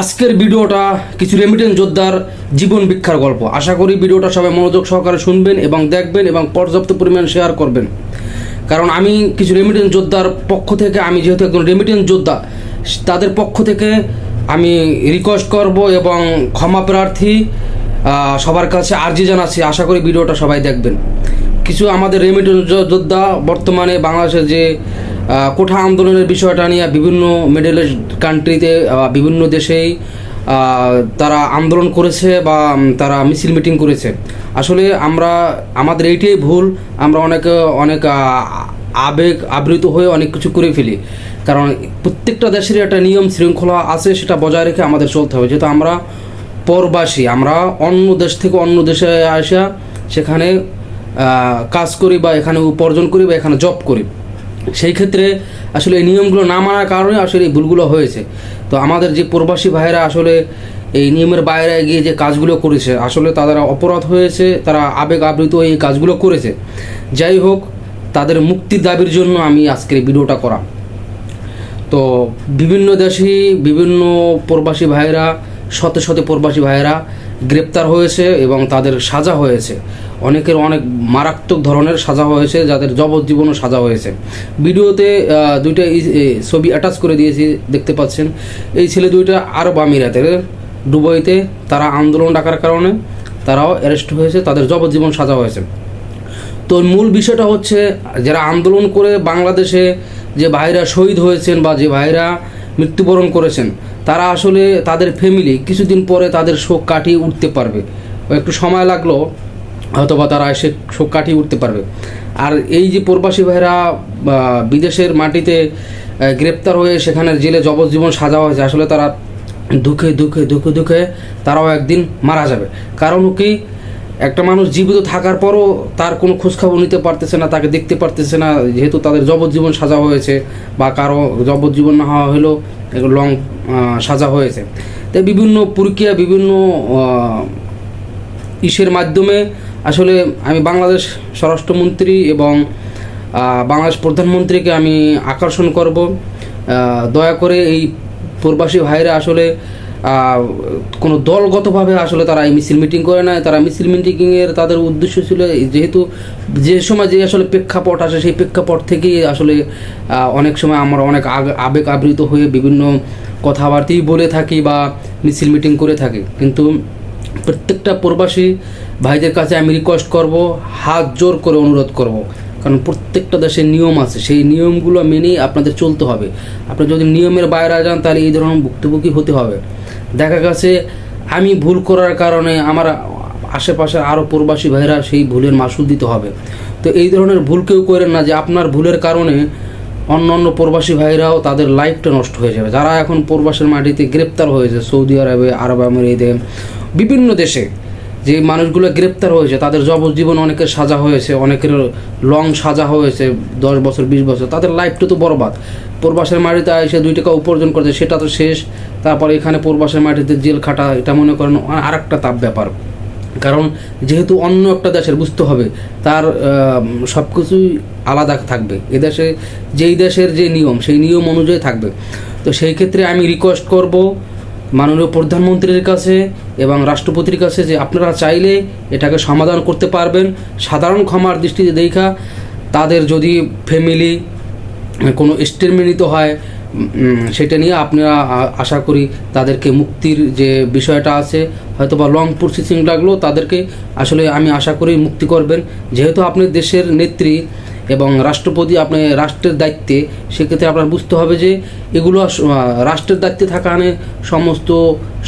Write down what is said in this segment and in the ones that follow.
আজকের ভিডিওটা কিছু রেমিটেন্স যোদ্ধার জীবন ভিক্ষার গল্প। আশা করি ভিডিওটা সবাই মনোযোগ সহকারে শুনবেন এবং দেখবেন এবং পর্যাপ্ত পরিমাণ শেয়ার করবেন। কারণ আমি কিছু রেমিটেন্স যোদ্ধার পক্ষ থেকে, আমি যেহেতু একজন রেমিটেন্স যোদ্ধা তাদের পক্ষ থেকে আমি রিকোয়েস্ট করব এবং ক্ষমা প্রার্থী সবার কাছে আর্জি জানাচ্ছি। আশা করি ভিডিওটা সবাই দেখবেন। কিছু আমাদের রেমিটেন্স যোদ্ধা বর্তমানে বাংলাদেশের যে কোঠা আন্দোলনের বিষয়টা নিয়ে বিভিন্ন মিডল কান্ট্রিতে বিভিন্ন দেশেই তারা আন্দোলন করেছে বা তারা মিছিল মিটিং করেছে। আসলে আমরা, আমাদের এইটাই ভুল। আমরা অনেক অনেক আবেগ, আবৃত হয়ে অনেক কিছু করে ফেলি। কারণ প্রত্যেকটা দেশের একটা নিয়ম শৃঙ্খলা আছে, সেটা বজায় রেখে আমাদের চলতে হবে। যেহেতু আমরা পরবাসী, আমরা অন্য দেশ থেকে অন্য দেশে আসা সেখানে কাজ করি বা এখানে উপার্জন করি বা এখানে জব করি। সেই ক্ষেত্রে আসলে এই নিয়মগুলো না মানার কারণে আসলে এই ভুলগুলো হয়েছে। তো আমাদের যে প্রবাসী ভাইয়েরা আসলে এই নিয়মের বাইরে গিয়ে যে কাজগুলো করেছে, আসলে তাদের অপরাধ হয়েছে, তারা আবেগ আবৃত এই কাজগুলো করেছে। যাই হোক, তাদের মুক্তির দাবির জন্য আমি আজকের ভিডিওটা করা তো বিভিন্ন দেশে, বিভিন্ন প্রবাসী ভাইয়েরা, শত শত প্রবাসী ভাইরা গ্রেপ্তার হয়েছে এবং তাদের সাজা হয়েছে। অনেকের অনেক মারাত্মক ধরনের সাজা হয়েছে, যাদের যাবজ্জীবনও সাজা হয়েছে। ভিডিওতে দুইটা ছবি অ্যাটাচ করে দিয়েছি, দেখতে পাচ্ছেন। এই ছেলে দুইটা আরব আমিরাতের দুবাইতে, তারা আন্দোলন ডাকার কারণে তারাও অ্যারেস্ট হয়েছে, তাদের যাবজ্জীবন সাজা হয়েছে। তো মূল বিষয়টা হচ্ছে, যারা আন্দোলন করে বাংলাদেশে যে ভাইরা শহীদ হয়েছেন বা যে ভাইরা মৃত্যুবরণ করেছেন তারা আসলে তাদের ফ্যামিলি কিছুদিন পরে তাদের শোক কাটিয়ে উঠতে পারবে। একটু সময় লাগল হয়তো বা তারা এসে শোক কাটিয়ে উঠতে পারবে। আর এই যে প্রবাসী ভাইরা বিদেশের মাটিতে গ্রেপ্তার হয়ে সেখানে জেলে জবজ্জীবন সাজা হয়েছে, আসলে তারা দুঃখে দুঃখে দুঃখে দুঃখে তারাও একদিন মারা যাবে। কারণ কি একটা মানুষ জীবিত থাকার পরও তার কোনো খোঁজখবর নিতে পারতেছে না, তাকে দেখতে পারতেছে না, যেহেতু তাদের যাবজ্জীবন সাজা হয়েছে বা কারও যাবজ্জীবন না হওয়া হলেও লং সাজা হয়েছে। তাই বিভিন্ন প্রক্রিয়া, বিভিন্ন ইসের মাধ্যমে আসলে আমি বাংলাদেশ স্বরাষ্ট্রমন্ত্রী এবং বাংলাদেশ প্রধানমন্ত্রীকে আমি আকর্ষণ করব। দয়া করে এই প্রবাসী ভাইরা আসলে কোনো দলগতভাবে আসলে তারা এই মিছিল মিটিং করে না তারা মিছিল মিটিংয়ের তাদের উদ্দেশ্য ছিল যেহেতু যে সময় যে আসলে প্রেক্ষাপট আসে, সেই প্রেক্ষাপট থেকেই আসলে অনেক সময় আমরা অনেক আগ- আবেগ আবৃত হয়ে বিভিন্ন কথাবার্তাই বলে থাকি বা মিছিল মিটিং করে থাকি। কিন্তু প্রত্যেকটা প্রবাসী ভাইদের কাছে আমি রিকোয়েস্ট করব, হাত জোর করে অনুরোধ করব। কারণ প্রত্যেকটা দেশের নিয়ম আছে। সেই নিয়মগুলো মেনেই আপনাদের চলতে হবে। আপনি যদি নিয়মের বাইরে যান, তাহলে এই ধরনের ভুক্তভোগী হতে হবে। দেখা গেছে, আমি ভুল করার কারণে আমার আশেপাশে আরও প্রবাসী ভাইরা সেই ভুলের মাসুল দিতে হবে। তো এই ধরনের ভুল কেউ করেন না যে আপনার ভুলের কারণে অন্য অন্য প্রবাসী ভাইরাও তাদের লাইফটা নষ্ট হয়ে যাবে। যারা এখন প্রবাসের মাটিতে গ্রেপ্তার হয়েছে, সৌদি আরবে, আরব আমিরাতে, বিভিন্ন দেশে। যে মানুষগুলো গ্রেপ্তার হয়েছে, তাদের যাবজ্জীবন অনেকের সাজা হয়েছে, অনেকের লং সাজা হয়েছে, দশ বছর, বিশ বছর, তাদের লাইফটা তো বরবাদ। প্রবাসের মাটিতে এসে দুই টাকা উপার্জন করছে, সেটা তো শেষ। তারপর এখানে প্রবাসের মাটিতে জেল খাটা, এটা মনে করেন আর একটা তাপ ব্যাপার। কারণ যেহেতু অন্য একটা দেশের, বুঝতে হবে, তার সব কিছুই আলাদা থাকবে। এদেশে যেই দেশের যে নিয়ম, সেই নিয়ম অনুযায়ী থাকবে। তো সেই ক্ষেত্রে আমি রিকোয়েস্ট করব মাননীয় প্রধানমন্ত্রীর কাছে এবং রাষ্ট্রপতির কাছে যে আপনারা চাইলে এটাকে সমাধান করতে পারবেন, সাধারণ ক্ষমার দৃষ্টিতে দেখা, তাদের যদি ফ্যামিলি কোনো স্টেটমেন্ট হয় সেটা নিয়ে আপনারা আশা করি তাদেরকে মুক্তির যে বিষয়টা আছে হয়তো বা লং প্রসেসিং লাগল, তাদেরকে আসলে আমি আশা করি মুক্তি করবেন। যেহেতু আপনি দেশের নেত্রী এবং রাষ্ট্রপতি আপনি রাষ্ট্রের দায়িত্বে, সেক্ষেত্রে আপনার বুঝতে হবে যে এগুলো রাষ্ট্রের দায়িত্বে থাকা মানে সমস্ত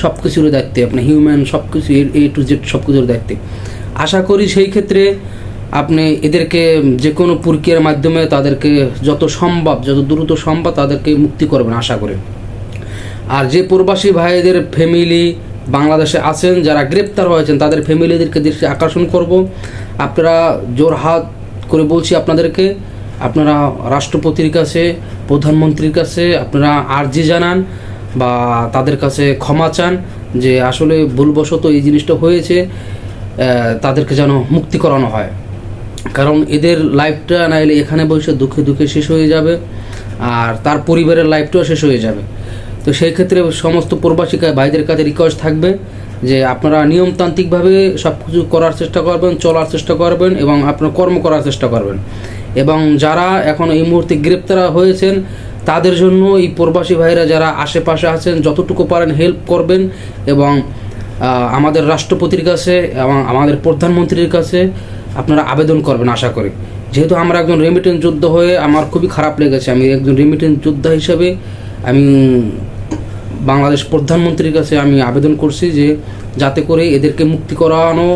সব কিছুর দায়িত্বে, আপনি হিউম্যান সব কিছু এ টু জেড সব কিছুর দায়িত্বে। আশা করি সেই ক্ষেত্রে আপনি এদেরকে যে কোনো প্রক্রিয়ার মাধ্যমে তাদেরকে যত সম্ভব, যত দ্রুত সম্ভব তাদেরকে মুক্তি করবেন, আশা করি। আর যে প্রবাসী ভাইদের ফ্যামিলি বাংলাদেশে আছেন, যারা গ্রেপ্তার হয়েছেন, তাদের ফ্যামিলিদেরকে দৃষ্টি আকর্ষণ করব। আপনারা জোর হাত করে বলছি আপনাদেরকে, আপনারা রাষ্ট্রপতির কাছে, প্রধানমন্ত্রীর কাছে, আপনারা আর্জি জানান বা তাদের কাছে ক্ষমা চান যে আসলে ভুলবশত এই জিনিসটা হয়েছে তাদেরকে যেন মুক্তি করানো হয়। কারণ এদের লাইফটা নাইলে এখানে বসে দুঃখে দুঃখে শেষ হয়ে যাবে, আর তার পরিবারের লাইফটাও শেষ হয়ে যাবে। তো সেই ক্ষেত্রে সমস্ত প্রবাসী ভাইদের কাছে রিকোয়েস্ট থাকবে যে আপনারা নিয়মতান্ত্রিকভাবে সব কিছু করার চেষ্টা করবেন, চলার চেষ্টা করবেন এবং আপনার কর্ম করার চেষ্টা করবেন। এবং যারা এখন এই মুহূর্তে গ্রেপ্তার হয়েছেন, তাদের জন্য এই প্রবাসী ভাইরা যারা আশেপাশে আছেন, যতটুকু পারেন হেল্প করবেন এবং আমাদের রাষ্ট্রপতির কাছে এবং আমাদের প্রধানমন্ত্রীর কাছে আপনারা আবেদন করবেন আশা করি। যেহেতু আমরা একজন রেমিটেন্স যোদ্ধা হয়ে আমার খুবই খারাপ লেগেছে, আমি একজন রেমিটেন্স যোদ্ধা হিসেবে আমি বাংলাদেশ প্রধানমন্ত্রীর কাছে আমি আবেদন করছি যে যাতে করে এদেরকে মুক্তি করানো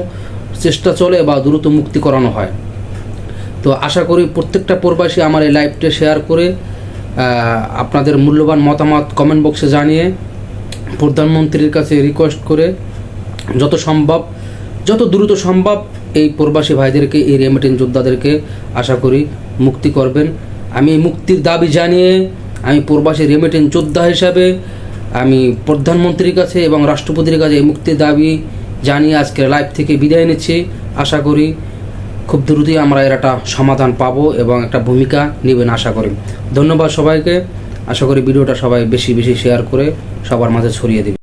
চেষ্টা চলে বা দ্রুত মুক্তি করানো হয়। তো আশা করি প্রত্যেকটা প্রবাসী আমার এই লাইভটা শেয়ার করে আপনাদের মূল্যবান মতামত কমেন্ট বক্সে জানিয়ে প্রধানমন্ত্রীর কাছে রিকোয়েস্ট করে যত সম্ভব, যত দ্রুত সম্ভব এই প্রবাসী ভাইদেরকে, এই রেমিটেন্স যোদ্ধাদেরকে আশা করি মুক্তি করবেন। আমি মুক্তির দাবি জানিয়ে আমি প্রবাসী রেমিটেন্স যোদ্ধা হিসাবে আমি প্রধানমন্ত্রীর কাছে এবং রাষ্ট্রপতির কাছে এই মুক্তির দাবি জানিয়ে আজকের লাইভ থেকে বিদায় নিচ্ছি। আশা করি খুব দ্রুতই আমরা এর একটা সমাধান পাব এবং একটা ভূমিকা নেবেন আশা করি। ধন্যবাদ সবাইকে। আশা করি ভিডিওটা সবাই বেশি বেশি শেয়ার করে সবার মাঝে ছড়িয়ে দিবে।